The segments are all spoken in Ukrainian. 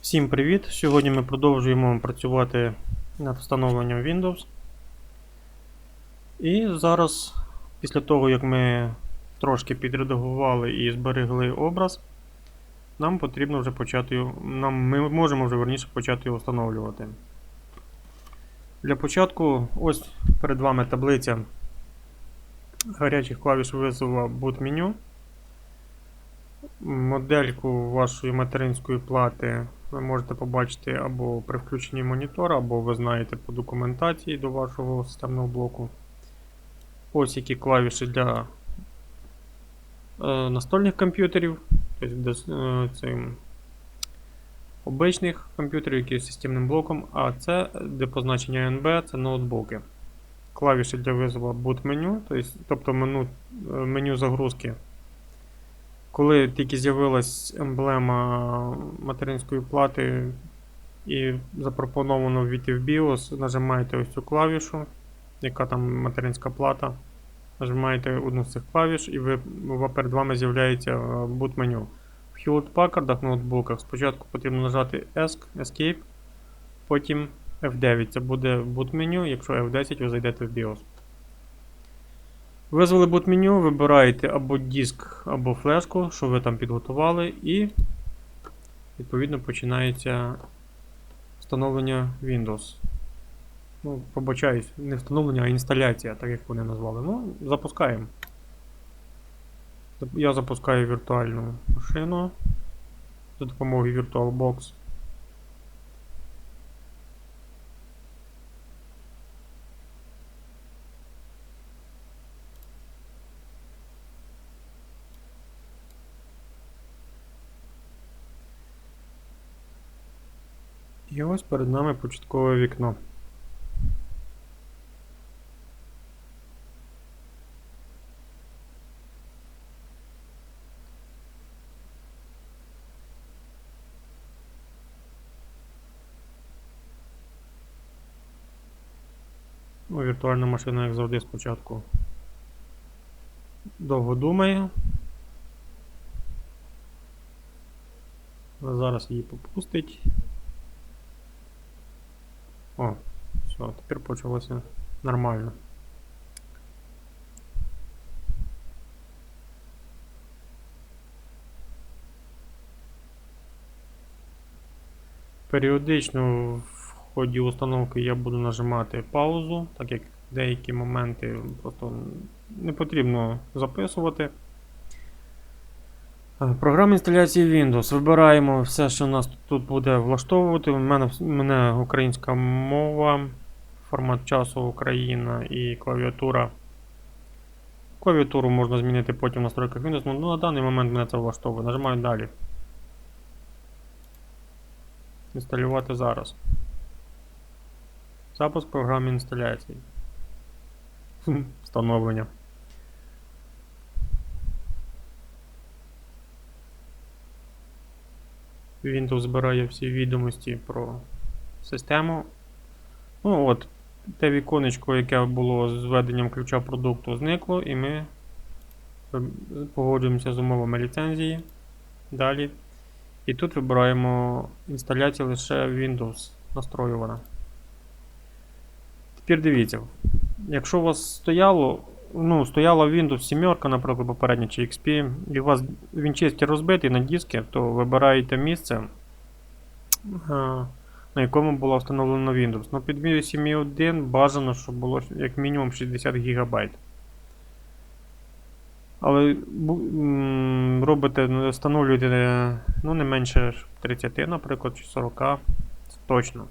Всім привіт! Сьогодні ми продовжуємо працювати над встановленням Windows. І зараз, після того, як ми трошки підредагували і зберегли образ, нам потрібно вже почати. Нам, ми можемо вже верніше почати його встановлювати. Для початку, ось перед вами таблиця гарячих клавіш визова boot меню. Модельку вашої материнської плати ви можете побачити або при включенні монітора, або ви знаєте по документації до вашого системного блоку. Ось які клавіші для е, настольних комп'ютерів, тобто е, обичних комп'ютерів, які з системним блоком, а це де позначення NB, це ноутбуки. Клавіші для визову boot меню, тобто меню, е, меню загрузки. Коли тільки з'явилась емблема материнської плати і запропоновано ввійти в BIOS, нажимаєте ось цю клавішу, яка там материнська плата. Нажимаєте одну з цих клавіш, і ви, перед вами з'являється boot меню. В Hewlett Packard ноутбуках спочатку потрібно нажати ESC, Escape, потім F9. Це буде boot меню, якщо F10 ви зайдете в BIOS. Визвали boot меню, вибираєте або диск, або флешку, що ви там підготували, і відповідно починається встановлення Windows. Ну, побачаюсь, не встановлення, а інсталяція, так як вони назвали. Ну, запускаємо. Я запускаю віртуальну машину за допомогою VirtualBox. І ось перед нами початкове вікно. Ну, віртуальна машина, як завжди, спочатку довго думає. Зараз її попустить. О, все, тепер почалося нормально. Періодично в ході установки я буду нажимати паузу, так як деякі моменти просто не потрібно записувати. Е, Програма інсталяції Windows. Вибираємо все, що нас тут буде влаштовувати. У мене, мене українська мова, формат часу Україна і клавіатура. Клавіатуру можна змінити потім в настройках Windows, ну на даний момент мене це влаштовує. Нажимаю далі. Інсталювати зараз. Запуск програми інсталяції. Встановлення. Windows збирає всі відомості про систему. Ну от, те віконечко, яке було з введенням ключа продукту, зникло, і ми погоджуємося з умовами ліцензії. Далі. І тут вибираємо інсталяцію лише Windows настроювана. Тепер дивіться, якщо у вас стояло, ну, стояла Windows 7, наприклад, попередня чи XP, і у вас Winchester розбитий на диски, то вибираєте місце, е, на якому було встановлено Windows. Ну, під Windows 7.1 бажано, щоб було як мінімум 60 ГБ. Але робите, встановлюєте ну, не менше 30, наприклад, чи 40. Це точно.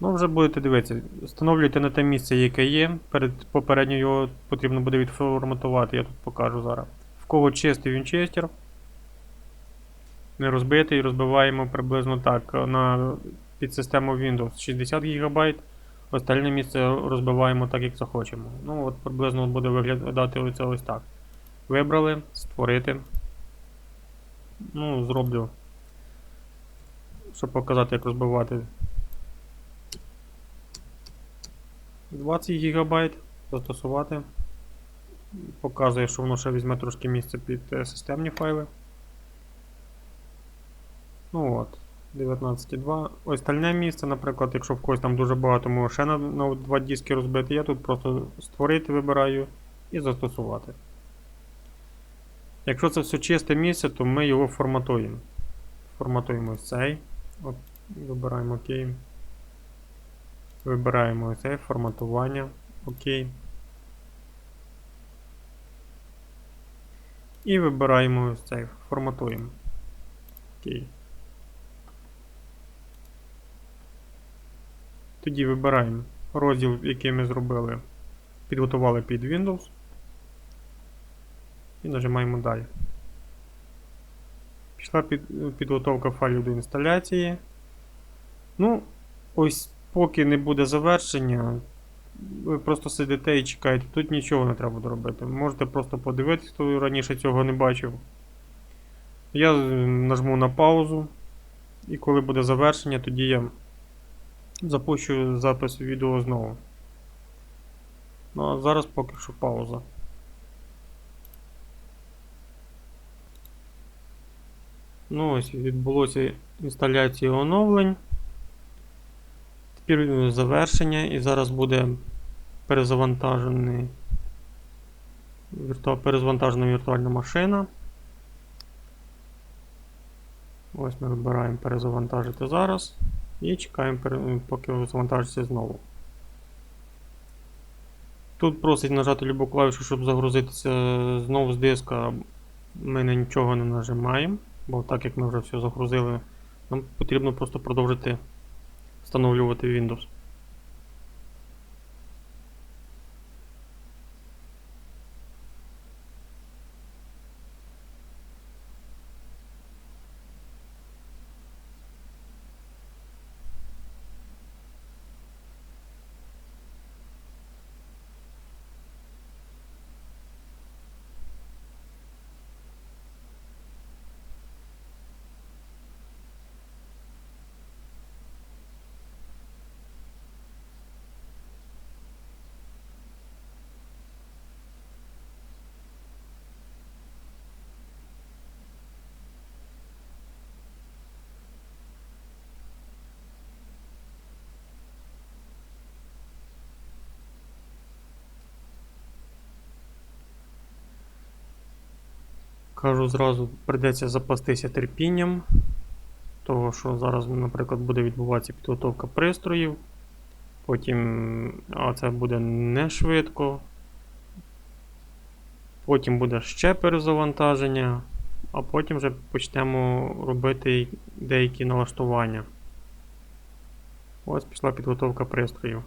Ну, вже будете дивитися. Встановлюйте на те місце, яке є. Перед попередньо його потрібно буде відформатувати, я тут покажу зараз. В кого чистий Вінчестер. Не розбитий, розбиваємо приблизно так. На підсистему Windows 60 ГБ. Остальне місце розбиваємо так, як захочемо. Ну, от приблизно буде виглядати оце ось так. Вибрали, створити. Ну, зроблю. Щоб показати, як розбивати. 20 ГБ застосувати. Показує, що воно ще візьме трошки місця під е, системні файли. Ну от. 19,2. Ось стальне місце, наприклад, якщо в когось там дуже багато, можу ще на, на два диски розбити. Я тут просто створити вибираю і застосувати. Якщо це все чисте місце, то ми його форматуємо. Форматуємо ось цей. От, вибираємо ОК. Вибираємо цей форматування. ОК. І вибираємо цей. Форматуємо. Окей. Тоді вибираємо розділ, який ми зробили, підготували під Windows. І нажимаємо далі. Пішла під, підготовка файлів до інсталяції. Ну, ось поки не буде завершення, ви просто сидите і чекаєте. Тут нічого не треба буде робити. Можете просто подивитися, хто раніше цього не бачив. Я нажму на паузу. І коли буде завершення, тоді я запущу запис відео знову. Ну а зараз поки що пауза. Ну ось відбулося інсталяція оновлень. Тепер завершення і зараз буде перезавантажений перезавантажена віртуальна машина. Ось ми вибираємо перезавантажити зараз і чекаємо, поки завантажиться знову. Тут просить нажати любу клавішу, щоб загрузитися знову з диска. Ми на нічого не нажимаємо, бо так як ми вже все загрузили, нам потрібно просто продовжити встановлювати Windows. Кажу зразу, прийдеться запастися терпінням, того що зараз, наприклад, буде відбуватися підготовка пристроїв. Потім а це буде не швидко. Потім буде ще перезавантаження, а потім вже почнемо робити деякі налаштування. Ось пішла підготовка пристроїв.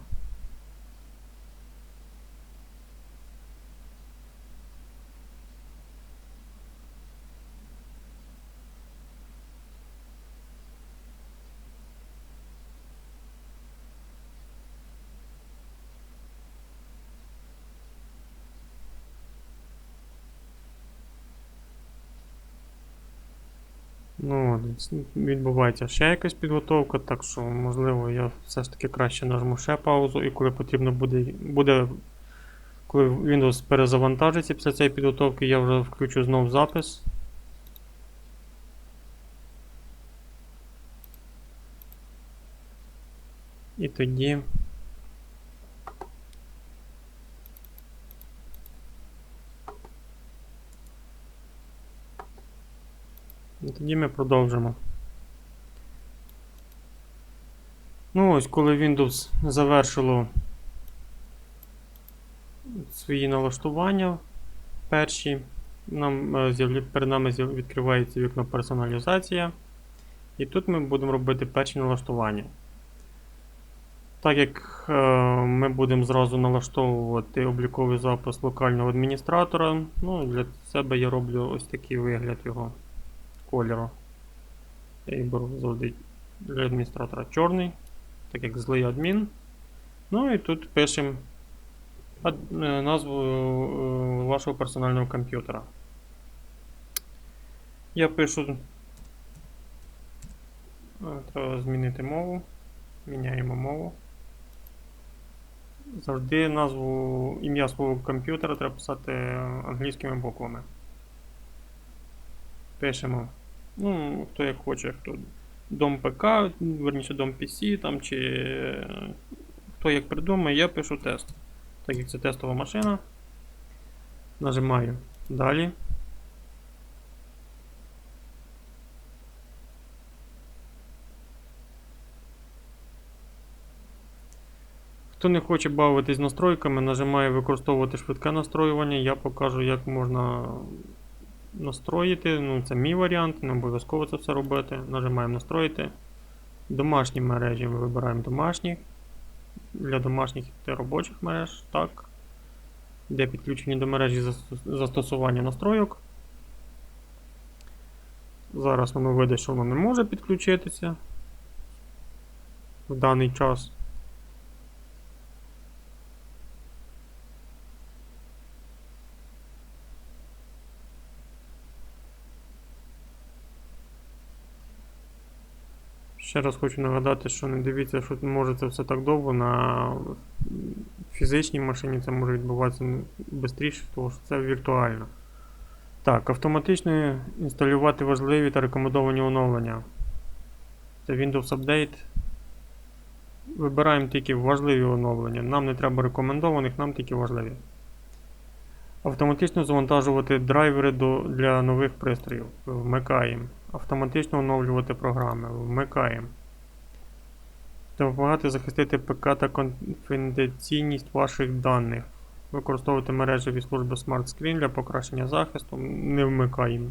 Ну, от, с- відбувається ще якась підготовка, так що, можливо, я все ж таки краще нажму ще паузу, і коли потрібно буде, буде коли Windows перезавантажиться після цієї підготовки, я вже включу знов запис. І тоді. Тоді ми продовжимо. Ну ось, коли Windows завершило свої налаштування перші, нам, е, перед нами відкривається вікно персоналізація. І тут ми будемо робити перші налаштування. Так як е, ми будемо зразу налаштовувати обліковий запис локального адміністратора, ну, для себе я роблю ось такий вигляд його кольору. Я беру завжди для адміністратора чорний, так як злий адмін. Ну і тут пишемо е, назву е, вашого персонального комп'ютера. Я пишу. е, Треба змінити мову. Міняємо мову. Завжди назву ім'я свого комп'ютера треба писати англійськими буквами. Пишемо. Ну, хто як хоче, хто дом ПК, верніше дом PC, там, чи хто як придумає, я пишу тест. Так як це тестова машина. Нажимаю далі. Хто не хоче бавитись настройками, нажимає використовувати швидке настроювання. Я покажу, як можна настроїти. Ну, це мій варіант, не обов'язково це все робити. Нажимаємо настроїти. Домашні мережі ми вибираємо домашні. Для домашніх та робочих мереж. Так. Де підключені до мережі застосування настройок. Зараз воно видить, що воно не може підключитися в даний час. Ще раз хочу нагадати, що не дивіться, що може це все так довго. На фізичній машині це може відбуватися швидше, тому що це віртуально. Так, автоматично інсталювати важливі та рекомендовані оновлення. Це Windows Update. Вибираємо тільки важливі оновлення. Нам не треба рекомендованих, нам тільки важливі. Автоматично завантажувати драйвери для нових пристроїв. Вмикаємо. Автоматично оновлювати програми. Вмикаємо. Допомагати захистити ПК та конфіденційність ваших даних. Використовувати мережеві служби Smart Screen для покращення захисту. Не вмикаємо.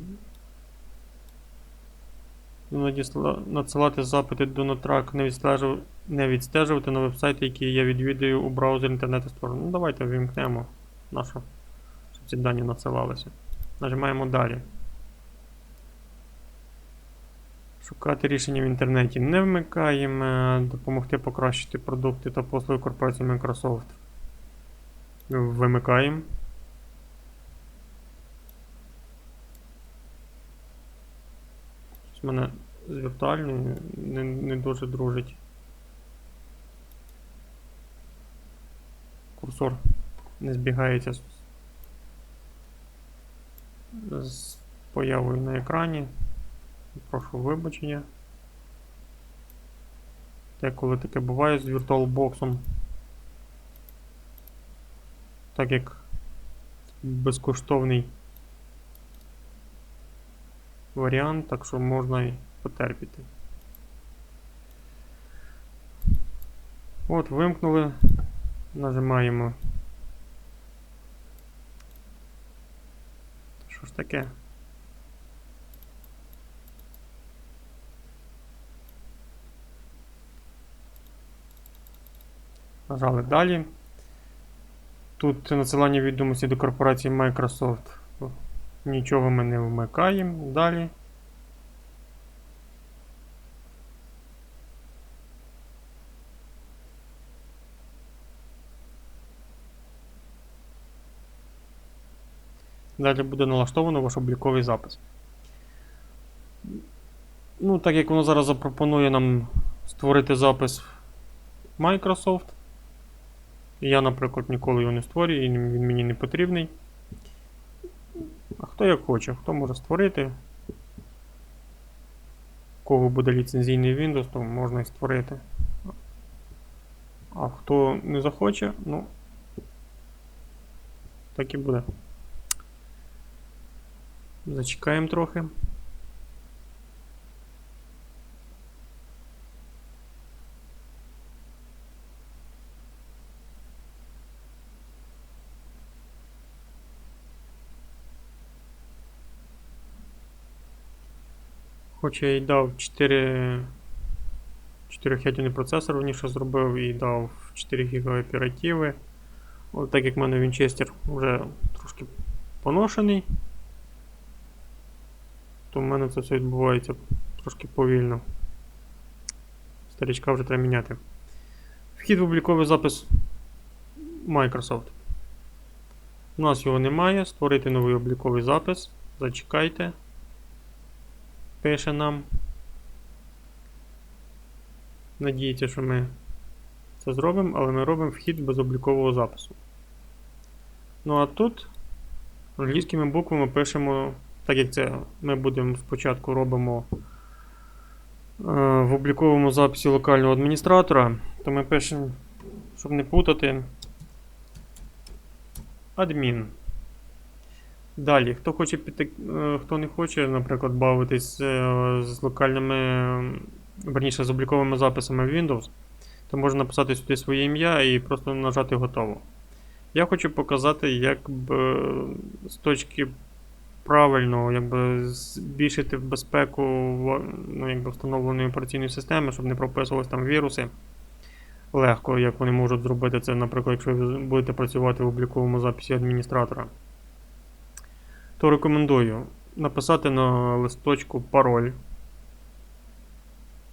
Надсилати запити до Notrack, не, відстежу... не відстежувати на вебсайти, які я відвідую у браузері інтернету сторону. Ну давайте вимкнемо нашу, щоб ці дані надсилалися. Нажимаємо далі. Шукати рішення в інтернеті не вмикаємо. Допомогти покращити продукти та послуги корпорації Microsoft. Вимикаємо. Щось мене з віртуальною не, не дуже дружить. Курсор не збігається з, з появою на екрані. Прошу вибачення. Те, коли таке буває з VirtualBox. Так як безкоштовний варіант, так що можна і потерпіти. От, вимкнули, нажимаємо. Що ж таке? Нажали далі. Тут надсилання відомості до корпорації Microsoft. Нічого ми не вмикаємо. Далі. Далі буде налаштовано ваш обліковий запис. Ну, так як воно зараз запропонує нам створити запис Microsoft. Я, наприклад, ніколи його не створюю, він мені не потрібний. А хто як хоче, хто може створити. У кого буде ліцензійний Windows, то можна і створити. А хто не захоче, ну так і буде. Зачекаємо трохи. Хоч я й дав 4 4 процесор раніше зробив і дав 4 ГБ оперативи. От так як в мене Вінчестер вже трошки поношений, то в мене це все відбувається трошки повільно. Старічка вже треба міняти. Вхід в обліковий запис Microsoft. У нас його немає. Створити новий обліковий запис. Зачекайте пише нам. Надіється, що ми це зробимо, але ми робимо вхід без облікового запису. Ну а тут англійськими буквами пишемо, так як це ми будемо спочатку робимо в обліковому записі локального адміністратора, то ми пишемо, щоб не путати, адмін. Далі, хто хоче піти, е, хто не хоче, наприклад, бавитись е, з локальними, верніше з обліковими записами в Windows, то можна написати сюди своє ім'я і просто нажати готово. Я хочу показати, як б, з точки правильно якби, збільшити безпеку ну, якби, встановленої операційної системи, щоб не прописувались там віруси. Легко, як вони можуть зробити це, наприклад, якщо ви будете працювати в обліковому записі адміністратора. То рекомендую написати на листочку пароль,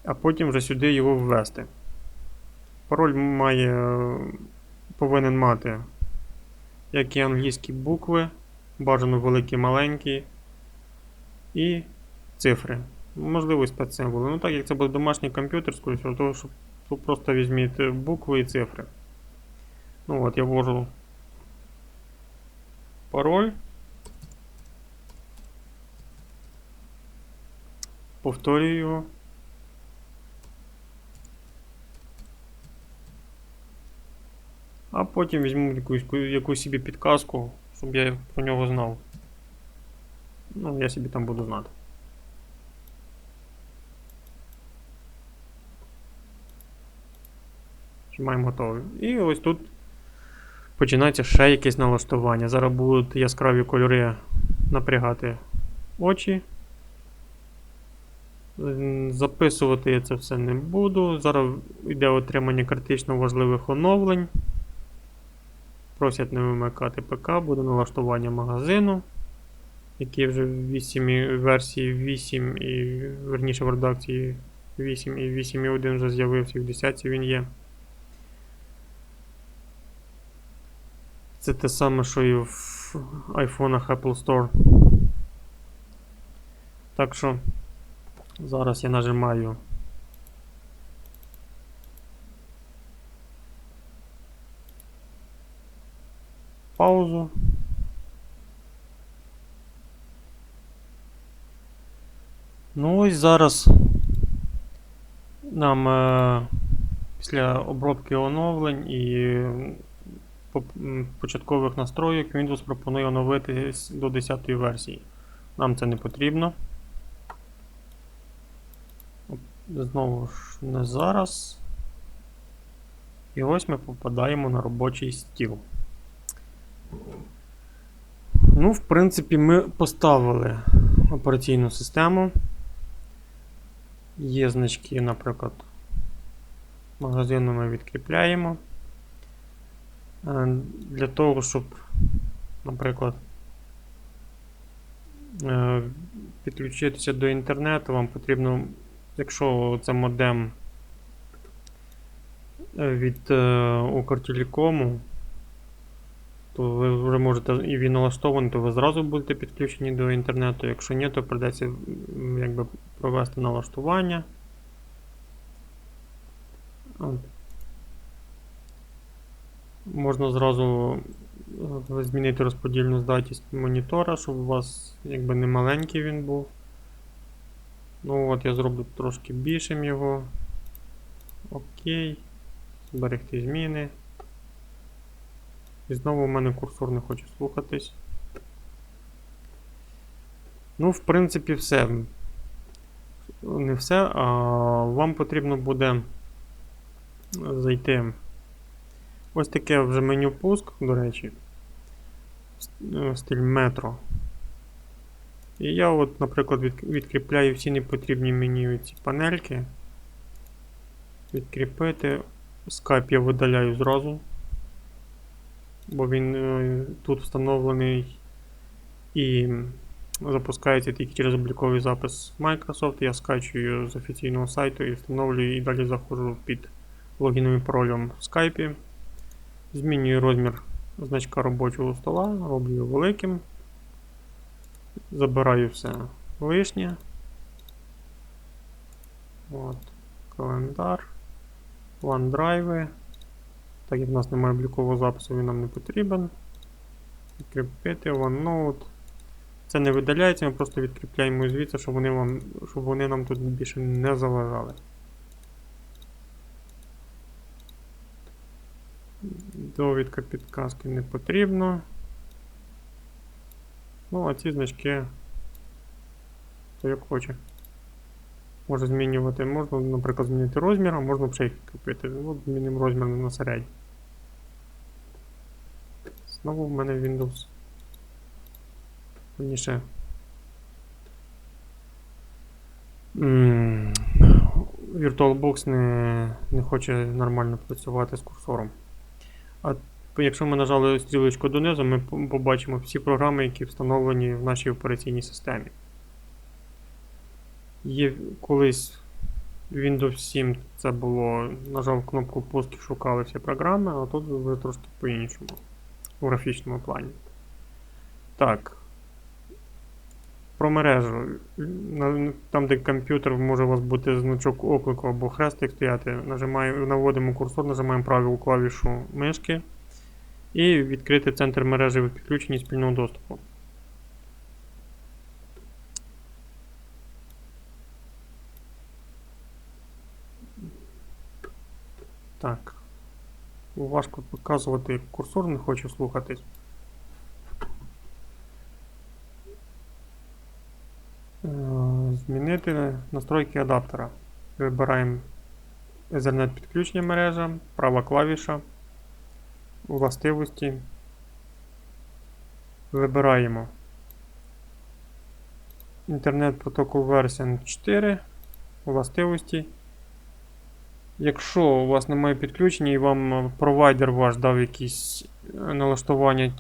а потім вже сюди його ввести. Пароль має, повинен мати як і англійські букви, бажано великі, маленькі, і цифри. Можливо, спецсимволи. Ну так як це буде домашній комп'ютер, скоріше, всього, то, що, то просто візьміть букви і цифри. Ну от, я ввожу пароль. Повторюю його. А потім візьму якусь, якусь собі підказку, щоб я про нього знав. Ну, я собі там буду знати. Маємо готові. І ось тут починається ще якесь налаштування. Зараз будуть яскраві кольори напрягати очі. Записувати я це все не буду. Зараз йде отримання критично важливих оновлень. Просять не вимикати ПК, буде налаштування магазину, який вже в 8 версії 8 і верніше в редакції 8 і 8.1 вже з'явився, і в 10 він є. Це те саме, що і в айфонах Apple Store. Так що зараз я нажимаю паузу. Ну ось зараз нам е, після обробки оновлень і початкових настроїк Windows пропонує оновити до 10 версії. Нам це не потрібно. Знову ж не зараз. І ось ми попадаємо на робочий стіл. Ну, в принципі, ми поставили операційну систему. Є значки, наприклад, магазину ми відкріпляємо. Е, Для того, щоб, наприклад, е, підключитися до інтернету, вам потрібно, якщо це модем е, від е, Укртелекому, то ви вже можете і він налаштований, то ви зразу будете підключені до інтернету. Якщо ні, то придеться якби, провести налаштування. От. Можна зразу е, змінити розподільну здатність монітора, щоб у вас якби не маленький він був. Ну от я зроблю трошки більшим його. Окей. Зберегти зміни. І знову у мене курсор не хоче слухатись. Ну, в принципі, все. Не все, а вам потрібно буде зайти. Ось таке вже меню пуск, до речі. Е, Стиль метро. І я, от, наприклад, відкріпляю всі непотрібні мені ці панельки. Відкріпити. Скайп я видаляю зразу. Бо він е, тут встановлений і запускається тільки через обліковий запис Microsoft. Я скачую з офіційного сайту і встановлюю і далі заходжу під логіном і паролем в Skype. Змінюю розмір значка робочого стола, роблю великим. Забираю все лишнє. От, календар, OneDrive. Так як в нас немає облікового запису, він нам не потрібен. Відкріпити OneNote. Це не видаляється, ми просто відкріпляємо звідси, щоб вони, вам, щоб вони нам тут більше не заважали. Довідка підказки не потрібно. Ну, а ці значки. То як хоче. Може змінювати, можна, наприклад, змінити розмір, а можна вже їх купити. От змінимо розмір на середній. Знову в мене Windows. Раніше. VirtualBox не, не хоче нормально працювати з курсором. А якщо ми нажали стрілочку донизу, ми побачимо всі програми, які встановлені в нашій операційній системі. Є колись Windows 7 це було, нажав кнопку пуск і шукали всі програми, а тут вже трошки по-іншому. У графічному плані. Так. Про мережу. Там, де комп'ютер, може у вас бути значок оклику або хрестик стояти. Нажимаємо, наводимо курсор, нажимаємо праву клавішу мишки і відкрити центр мережі в підключенні спільного доступу. Так. Важко показувати курсор, не хочу слухатись. Е, Змінити настройки адаптера. Вибираємо Ethernet підключення мережа, права клавіша, властивості. Вибираємо інтернет протокол версія 4, властивості. Якщо у вас немає підключення і вам е, провайдер ваш дав якісь е, налаштування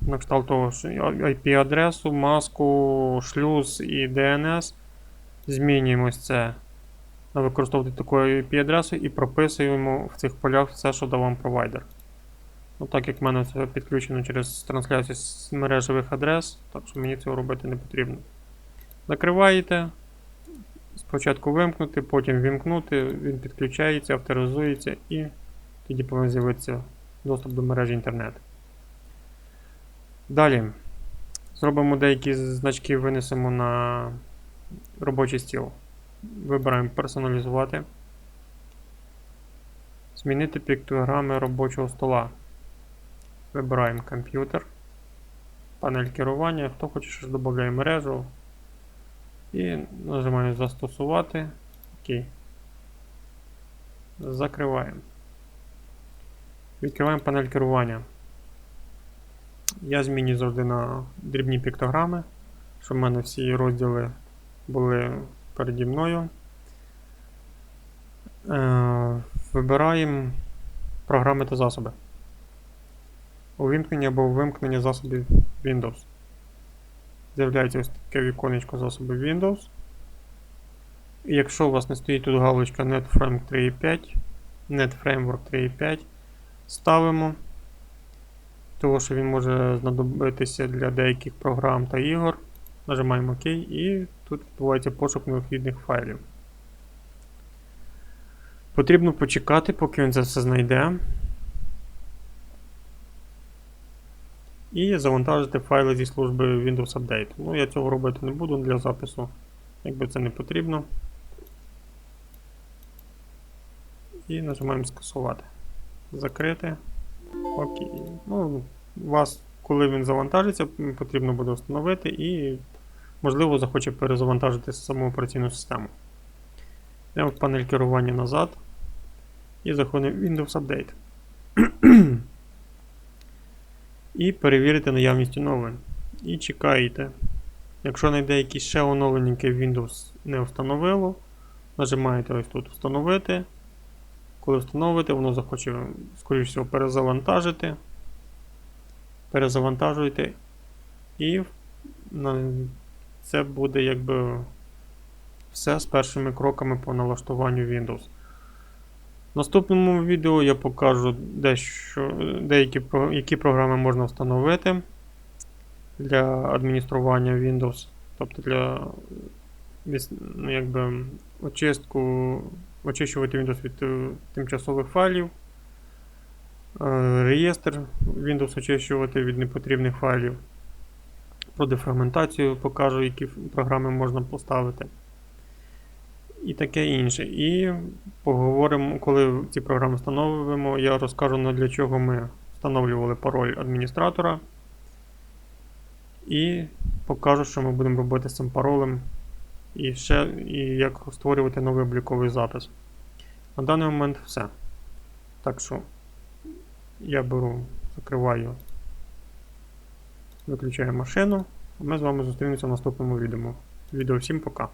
на кшталт того, IP-адресу, маску, шлюз і DNS, змінюємо це використовувати таку IP-адресу і прописуємо в цих полях все, що дав вам провайдер. Ну, так як в мене це підключено через трансляцію з мережевих адрес, так що мені цього робити не потрібно. Закриваєте. Спочатку вимкнути, потім вімкнути, він підключається, авторизується і тоді повинен з'явитися доступ до мережі інтернет. Далі зробимо деякі значки, винесемо на робочий стіл. Вибираємо персоналізувати. Змінити піктограми робочого стола. Вибираємо комп'ютер, панель керування. Хто хоче, що ж додає мережу. І нажимаємо застосувати. Окей. Закриваємо. Відкриваємо панель керування. Я змінюю завжди на дрібні піктограми, щоб в мене всі розділи були переді мною. Е, вибираємо програми та засоби. Увімкнення або вимкнення засобів Windows. З'являється ось таке віконечко засобів Windows. І якщо у вас не стоїть тут галочка NetFrame 3.5, NetFramework 3.5, ставимо, тому що він може знадобитися для деяких програм та ігор. Нажимаємо ОК і тут відбувається пошук необхідних файлів. Потрібно почекати, поки він це все знайде. І завантажити файли зі служби Windows Update. Ну, я цього робити не буду для запису, якби це не потрібно. І нажимаємо скасувати. Закрити. Окей. Ну, вас, коли він завантажиться, потрібно буде встановити і, можливо, захоче перезавантажити саму операційну систему. Йдемо в панель керування назад. І заходимо в Windows Update. І перевірити наявність оновлень. І чекаєте. Якщо знайде якісь ще оновлення, яке Windows не встановило, нажимаєте ось тут Встановити. Коли встановите, воно захоче, скоріш всього, перезавантажити. Перезавантажуєте. І це буде якби все з першими кроками по налаштуванню Windows. В наступному відео я покажу дещо, деякі які програми можна встановити для адміністрування Windows, тобто для ну, якби, очистку, очищувати Windows від е, тимчасових файлів, е, реєстр Windows очищувати від непотрібних файлів. про дефрагментацію покажу, які програми можна поставити. І таке інше. І поговоримо, коли ці програми встановимо, я розкажу для чого ми встановлювали пароль адміністратора. І покажу, що ми будемо робити з цим паролем. І ще і як створювати новий обліковий запис. На даний момент все. Так що я беру, закриваю, виключаю машину. А ми з вами зустрінемося в наступному відео. Відео всім пока.